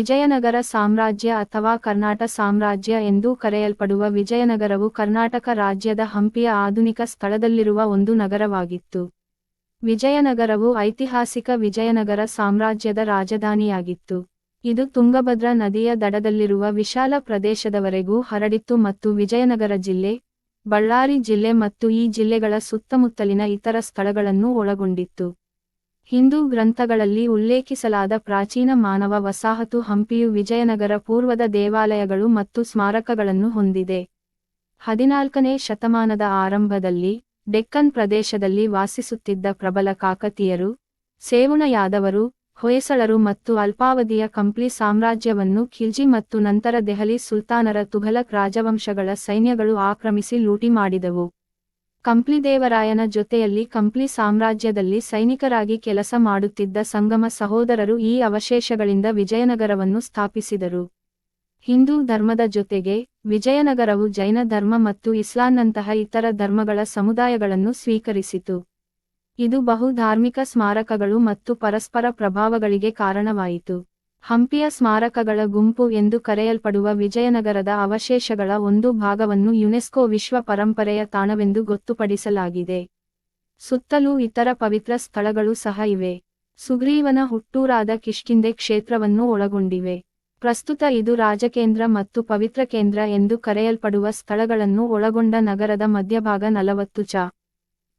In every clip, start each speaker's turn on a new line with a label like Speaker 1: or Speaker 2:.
Speaker 1: ವಿಜಯನಗರ ಸಾಮ್ರಾಜ್ಯ ಅಥವಾ ಕರ್ನಾಟ ಸಾಮ್ರಾಜ್ಯ ಎಂದೂ ಕರೆಯಲ್ಪಡುವ ವಿಜಯನಗರವು ಕರ್ನಾಟಕ ರಾಜ್ಯದ ಹಂಪಿಯ ಆಧುನಿಕ ಸ್ಥಳದಲ್ಲಿರುವ ಒಂದು ನಗರವಾಗಿತ್ತು. ವಿಜಯನಗರವು ಐತಿಹಾಸಿಕ ವಿಜಯನಗರ ಸಾಮ್ರಾಜ್ಯದ ರಾಜಧಾನಿಯಾಗಿತ್ತು. ಇದು ತುಂಗಭದ್ರಾ ನದಿಯ ದಡದಲ್ಲಿರುವ ವಿಶಾಲ ಪ್ರದೇಶದವರೆಗೂ ಹರಡಿತ್ತು ಮತ್ತು ವಿಜಯನಗರ ಜಿಲ್ಲೆ, ಬಳ್ಳಾರಿ ಜಿಲ್ಲೆ ಮತ್ತು ಈ ಜಿಲ್ಲೆಗಳ ಸುತ್ತಮುತ್ತಲಿನ ಇತರ ಸ್ಥಳಗಳನ್ನು ಒಳಗೊಂಡಿತ್ತು. ಹಿಂದೂ ಗ್ರಂಥಗಳಲ್ಲಿ ಉಲ್ಲೇಖಿಸಲಾದ ಪ್ರಾಚೀನ ಮಾನವ ವಸಾಹತು ಹಂಪಿಯು ವಿಜಯನಗರ ಪೂರ್ವದ ದೇವಾಲಯಗಳು ಮತ್ತು ಸ್ಮಾರಕಗಳನ್ನು ಹೊಂದಿದೆ. ಹದಿನಾಲ್ಕನೇ ಶತಮಾನದ ಆರಂಭದಲ್ಲಿ ಡೆಕ್ಕನ್ ಪ್ರದೇಶದಲ್ಲಿ ವಾಸಿಸುತ್ತಿದ್ದ ಪ್ರಬಲ ಕಾಕತೀಯರು ಸೇವುಣ ಯಾದವರು ಹೊಯ್ಸಳರು ಮತ್ತು ಅಲ್ಪಾವಧಿಯ ಕಂಪ್ಲಿ ಸಾಮ್ರಾಜ್ಯವನ್ನು ಖಿಲ್ಜಿ ಮತ್ತು ನಂತರ ದೆಹಲಿ ಸುಲ್ತಾನರ ತುಘಲಕ್ ರಾಜವಂಶಗಳ ಸೈನ್ಯಗಳು ಆಕ್ರಮಿಸಿ ಲೂಟಿ ಮಾಡಿದವು. ಕಂಪ್ಲಿದೇವರಾಯನ ಜೊತೆಯಲ್ಲಿ ಕಂಪ್ಲಿ ಸಾಮ್ರಾಜ್ಯದಲ್ಲಿ ಸೈನಿಕರಾಗಿ ಕೆಲಸ ಮಾಡುತ್ತಿದ್ದ ಸಂಗಮ ಸಹೋದರರು ಈ ಅವಶೇಷಗಳಿಂದ ವಿಜಯನಗರವನ್ನು ಸ್ಥಾಪಿಸಿದರು. ಹಿಂದೂ ಧರ್ಮದ ಜೊತೆಗೆ, ವಿಜಯನಗರವು ಜೈನ ಧರ್ಮ ಮತ್ತು ಇಸ್ಲಾಂನಂತಹ ಇತರ ಧರ್ಮಗಳ ಸಮುದಾಯಗಳನ್ನು ಸ್ವೀಕರಿಸಿತು. ಇದು ಬಹು ಧಾರ್ಮಿಕ ಸ್ಮಾರಕಗಳು ಮತ್ತು ಪರಸ್ಪರ ಪ್ರಭಾವಗಳಿಗೆ ಕಾರಣವಾಯಿತು. ಹಂಪಿಯ ಸ್ಮಾರಕಗಳ ಗುಂಪು ಎಂದು ಕರೆಯಲ್ಪಡುವ ವಿಜಯನಗರದ ಅವಶೇಷಗಳ ಒಂದು ಭಾಗವನ್ನು ಯುನೆಸ್ಕೋ ವಿಶ್ವ ಪರಂಪರೆಯ ತಾಣವೆಂದು ಗೊತ್ತುಪಡಿಸಲಾಗಿದೆ. ಸುತ್ತಲೂ ಇತರ ಪವಿತ್ರ ಸ್ಥಳಗಳು ಸಹ ಇವೆ. ಸುಗ್ರೀವನ ಹುಟ್ಟೂರಾದ ಕಿಷ್ಕಿಂದೆ ಕ್ಷೇತ್ರವನ್ನು ಒಳಗೊಂಡಿವೆ. ಪ್ರಸ್ತುತ ಇದು ರಾಜಕೇಂದ್ರ ಮತ್ತು ಪವಿತ್ರ ಕೇಂದ್ರ ಎಂದು ಕರೆಯಲ್ಪಡುವ ಸ್ಥಳಗಳನ್ನು ಒಳಗೊಂಡ ನಗರದ ಮಧ್ಯಭಾಗ ನಲವತ್ತು ಚ.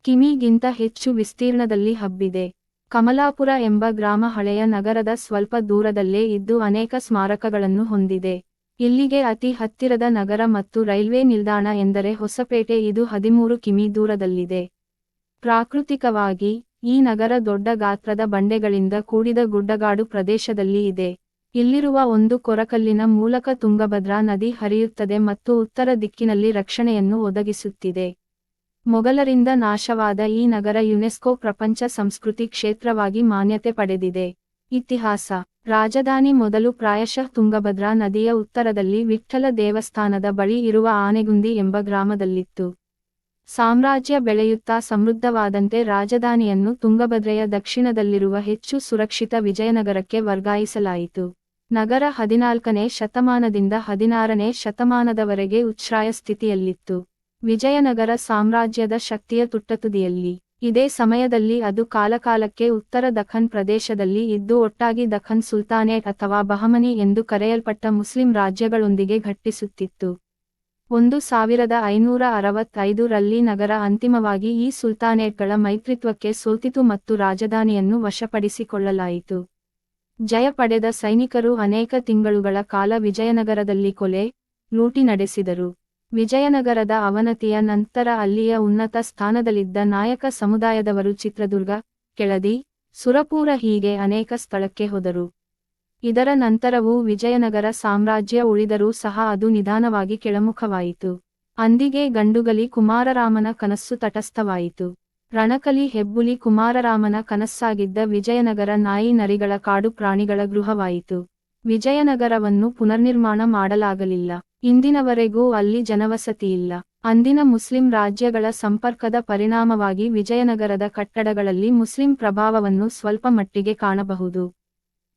Speaker 1: ಕಿಮಿಗಿಂತ ಹೆಚ್ಚು ವಿಸ್ತೀರ್ಣದಲ್ಲಿ ಹಬ್ಬಿದೆ. ಕಮಲಾಪುರ ಎಂಬ ಗ್ರಾಮ ಹಳೆಯ ನಗರದ ಸ್ವಲ್ಪ ದೂರದಲ್ಲೇ ಇದ್ದು ಅನೇಕ ಸ್ಮಾರಕಗಳನ್ನು ಹೊಂದಿದೆ. ಇಲ್ಲಿಗೆ ಅತಿ ಹತ್ತಿರದ ನಗರ ಮತ್ತು ರೈಲ್ವೆ ನಿಲ್ದಾಣ ಎಂದರೆ ಹೊಸಪೇಟೆ, ಇದು ಹದಿಮೂರು ಕಿಮಿ ದೂರದಲ್ಲಿದೆ. ಪ್ರಾಕೃತಿಕವಾಗಿ, ಈ ನಗರ ದೊಡ್ಡ ಗಾತ್ರದ ಬಂಡೆಗಳಿಂದ ಕೂಡಿದ ಗುಡ್ಡಗಾಡು ಪ್ರದೇಶದಲ್ಲಿ ಇದೆ. ಇಲ್ಲಿರುವ ಒಂದು ಕೊರಕಲ್ಲಿನ ಮೂಲಕ ತುಂಗಭದ್ರಾ ನದಿ ಹರಿಯುತ್ತದೆ ಮತ್ತು ಉತ್ತರ ದಿಕ್ಕಿನಲ್ಲಿ ರಕ್ಷಣೆಯನ್ನು ಒದಗಿಸುತ್ತಿದೆ. ಮೊಘಲರಿಂದ ನಾಶವಾದ ಈ ನಗರ ಯುನೆಸ್ಕೋ ಪ್ರಪಂಚ ಸಂಸ್ಕೃತಿ ಕ್ಷೇತ್ರವಾಗಿ ಮಾನ್ಯತೆ ಪಡೆದಿದೆ. ಇತಿಹಾಸ. ರಾಜಧಾನಿ ಮೊದಲು ಪ್ರಾಯಶಃ ತುಂಗಭದ್ರಾ ನದಿಯ ಉತ್ತರದಲ್ಲಿ ವಿಠ್ಠಲ ದೇವಸ್ಥಾನದ ಬಳಿ ಇರುವ ಆನೆಗುಂದಿ ಎಂಬ ಗ್ರಾಮದಲ್ಲಿತ್ತು. ಸಾಮ್ರಾಜ್ಯ ಬೆಳೆಯುತ್ತಾ ಸಮೃದ್ಧವಾದಂತೆ ರಾಜಧಾನಿಯನ್ನು ತುಂಗಭದ್ರೆಯ ದಕ್ಷಿಣದಲ್ಲಿರುವ ಹೆಚ್ಚು ಸುರಕ್ಷಿತ ವಿಜಯನಗರಕ್ಕೆ ವರ್ಗಾಯಿಸಲಾಯಿತು. ನಗರ ಹದಿನಾಲ್ಕನೇ ಶತಮಾನದಿಂದ ಹದಿನಾರನೇ ಶತಮಾನದವರೆಗೆ ಉಚ್ಛ್ರಾಯ ಸ್ಥಿತಿಯಲ್ಲಿತ್ತು. ವಿಜಯನಗರ ಸಾಮ್ರಾಜ್ಯದ ಶಕ್ತಿಯ ತುಟ್ಟತುದಿಯಲ್ಲಿ. ಇದೇ ಸಮಯದಲ್ಲಿ ಅದು ಕಾಲಕಾಲಕ್ಕೆ ಉತ್ತರ ದಖನ್ ಪ್ರದೇಶದಲ್ಲಿ ಇದ್ದು ಒಟ್ಟಾಗಿ ದಖನ್ ಸುಲ್ತಾನೇಟ್ ಅಥವಾ ಬಹಮನಿ ಎಂದು ಕರೆಯಲ್ಪಟ್ಟ ಮುಸ್ಲಿಂ ರಾಜ್ಯಗಳೊಂದಿಗೆ ಘಟ್ಟಿಸುತ್ತಿತ್ತು. ಒಂದು ಸಾವಿರದ ಐನೂರ ಅರವತ್ತೈದು ರಲ್ಲಿ ನಗರ ಅಂತಿಮವಾಗಿ ಈ ಸುಲ್ತಾನೇಟ್ಗಳ ಮೈತ್ರಿತ್ವಕ್ಕೆ ಸೋತಿತು ಮತ್ತು ರಾಜಧಾನಿಯನ್ನು ವಶಪಡಿಸಿಕೊಳ್ಳಲಾಯಿತು. ಜಯ ಪಡೆದ ಸೈನಿಕರು ಅನೇಕ ತಿಂಗಳುಗಳ ಕಾಲ ವಿಜಯನಗರದಲ್ಲಿ ಕೊಲೆ, ಲೂಟಿ ನಡೆಸಿದರು. ವಿಜಯನಗರದ ಅವನತಿಯ ನಂತರ ಅಲ್ಲಿಯ ಉನ್ನತ ಸ್ಥಾನದಲ್ಲಿದ್ದ ನಾಯಕ ಸಮುದಾಯದವರು ಚಿತ್ರದುರ್ಗ, ಕೆಳದಿ, ಸುರಪೂರ ಹೀಗೆ ಅನೇಕ ಸ್ಥಳಕ್ಕೆ ಹೋದರು. ಇದರ ನಂತರವೂ ವಿಜಯನಗರ ಸಾಮ್ರಾಜ್ಯ ಉಳಿದರೂ ಸಹ ಅದು ನಿಧಾನವಾಗಿ ಕೆಳಮುಖವಾಯಿತು. ಅಂದಿಗೆ ಗಂಡುಗಲಿ ಕುಮಾರರಾಮನ ಕನಸ್ಸು ತಟಸ್ಥವಾಯಿತು. ರಣಕಲಿ ಹೆಬ್ಬುಲಿ ಕುಮಾರರಾಮನ ಕನಸ್ಸಾಗಿದ್ದ ವಿಜಯನಗರ ನಾಯಿ ನರಿಗಳ ಕಾಡು ಪ್ರಾಣಿಗಳ ಗೃಹವಾಯಿತು. ವಿಜಯನಗರವನ್ನು ಪುನರ್ನಿರ್ಮಾಣ ಮಾಡಲಾಗಲಿಲ್ಲ. ಇಂದಿನವರೆಗೂ ಅಲ್ಲಿ ಜನವಸತಿಯಿಲ್ಲ. ಅಂದಿನ ಮುಸ್ಲಿಂ ರಾಜ್ಯಗಳ ಸಂಪರ್ಕದ ಪರಿಣಾಮವಾಗಿ ವಿಜಯನಗರದ ಕಟ್ಟಡಗಳಲ್ಲಿ ಮುಸ್ಲಿಂ ಪ್ರಭಾವವನ್ನು ಸ್ವಲ್ಪ ಮಟ್ಟಿಗೆ ಕಾಣಬಹುದು.